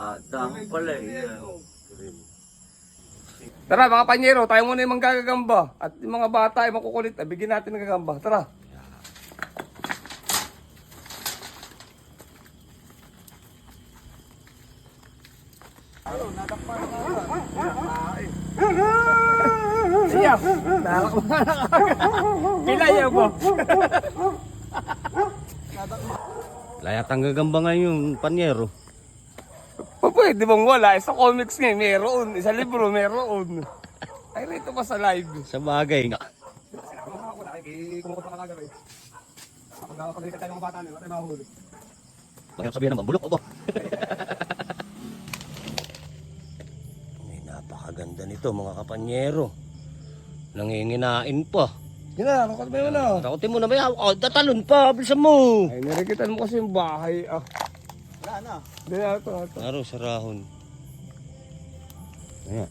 Ah, dahon pala eh. Tara mga panyero, tayo muna yung manggagagamba. At yung mga bata ay makukulit, ah, bigyan natin ng gagamba. Tara. Siya, Pilaya mo. Layat ang gagamba ngayon panyero. Pwede bang wala? Sa comics nga, meron. Sa libro, meron. Ay, rito pa sa live. Sa bagay nga. Bakit sabihin naman, bulok ko ba? Ay, napakaganda nito mga kapanyero. Nanginginain pa. Yun na, nakot mo yun na. Takutin mo na ba yan? Oh, datalon pa, bilisan mo. Ay, narikitan mo kasi yung bahay. Ah. Wala na. Hindi na ito, ito. Araw sa rahon. Ayan.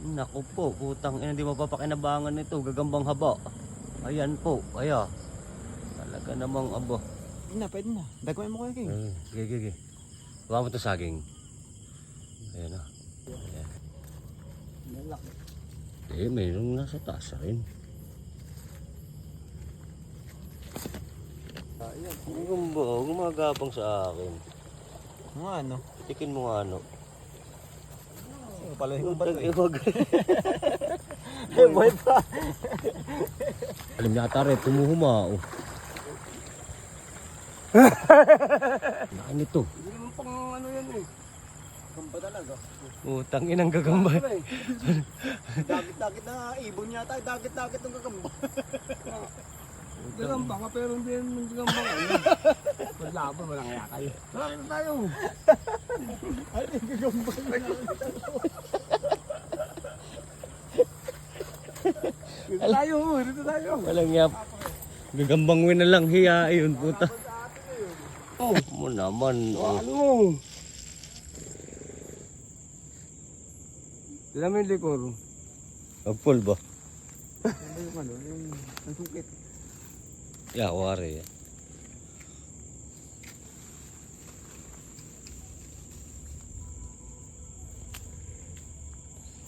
Naku po, putang ina, hindi mapapakinabangan nito. Gagambang haba. Ayan po, aya. Talaga namang abo. Na, pwede na. Dagawin mo kayo, King. Eh, Sige, sige, sige. Huwag mo ito saging. Ayan na. Ayan. Eh, mayroong nasa taas rin. Ang ba, gumagapang sa akin. Mga ano? Tikin mo nga ano. Palahin Putang iwag. Eh, boy pa. Alam niya ata rin, tumuhuma oh. Laki nito. Hindi naman pang ano yan eh. Gamba talaga. Utang inang gagamba. Ano eh. Dagit-dagit na ibon yata. Dagit-dagit ng gagamba. Gagamba ka pero hindi naman gagamba ka. Paglaban, walang kaya kayo. Tara, ito tayo. Ay, gagamba Dito tayo, dito tayo. Walang yap. Gagambang win na lang hiya yun, puta. Oh, mo naman. Oh. Ano mo? Alam mo yung likor? Agpol ba? Ano yung ano? Yung ang Yeah, wari.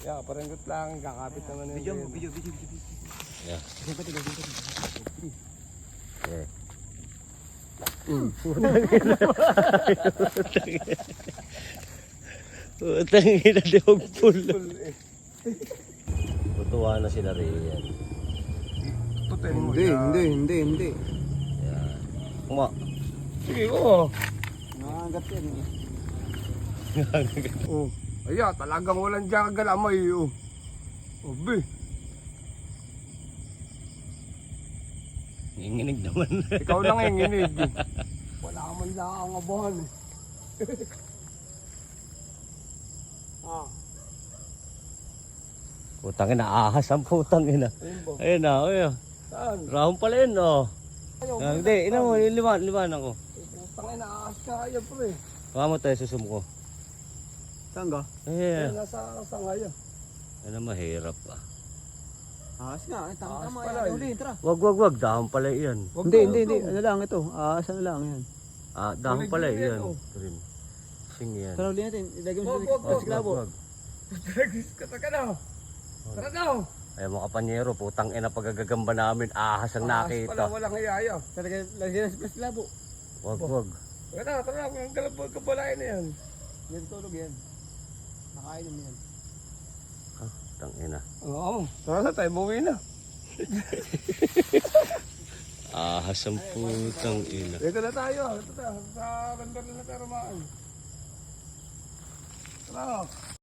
Yeah, paranggot lang. Kakapit naman yun. Video mo, video, video, video. Pati, pati, pati. Sure. Utang ina di agpol. Tutuwa na sila riyan. Putin mo Hindi, yan. hindi, hindi, hindi. Yan. Kuma. Sige, oo. Nangangat yan. eh. Oh. Aya, talagang walang diyan kagalamay. Oh. Obe. Nginginig naman. Ikaw lang yung nginig. Wala ka man lang ang abahan eh. ah, Putang ina, ahas ang putang ina. Ayun na, ayun. Saan? Rahon pala yun, oh. Ayaw, Ah, Hindi, ina mo, liwan, liwan ako. Putang ina, aas ka kaya pre. Baka mo tayo susum ko. Saan ka? Eh, Kaya nasa sangaya. ano mahirap ah. Ahas nga. Ay, tama, Ahas tama. pala Yan, eh. uli, tara. Wag, wag, wag, dahon pala yan. Wag Hindi, hindi, hindi. Ano lang ito? Ahas ano lang yan. Ah, dahon pala yan, yan. oh. Rin. Sing yan. Tara uli natin. Ilagay mo Wag, sa wag, sa siklabo. wag. Dragis ka ka na. Tara na. Ay mga kapanyero, putang ina pagagagamba namin, ahas ang Aas pala, nakita. walang iyaya. Tara, lagay na sa siklabo. Wag, wag. Tara na, tara na. Ang galabag kabalain na yan. Yan tulog yan. Nakain mo yan. Ah, tang ina. Oo. Tara na, tayo buwi na. Ahas ang putang ina. Dito na tayo. Dito na. Sa render na tayo rumaan. Tara.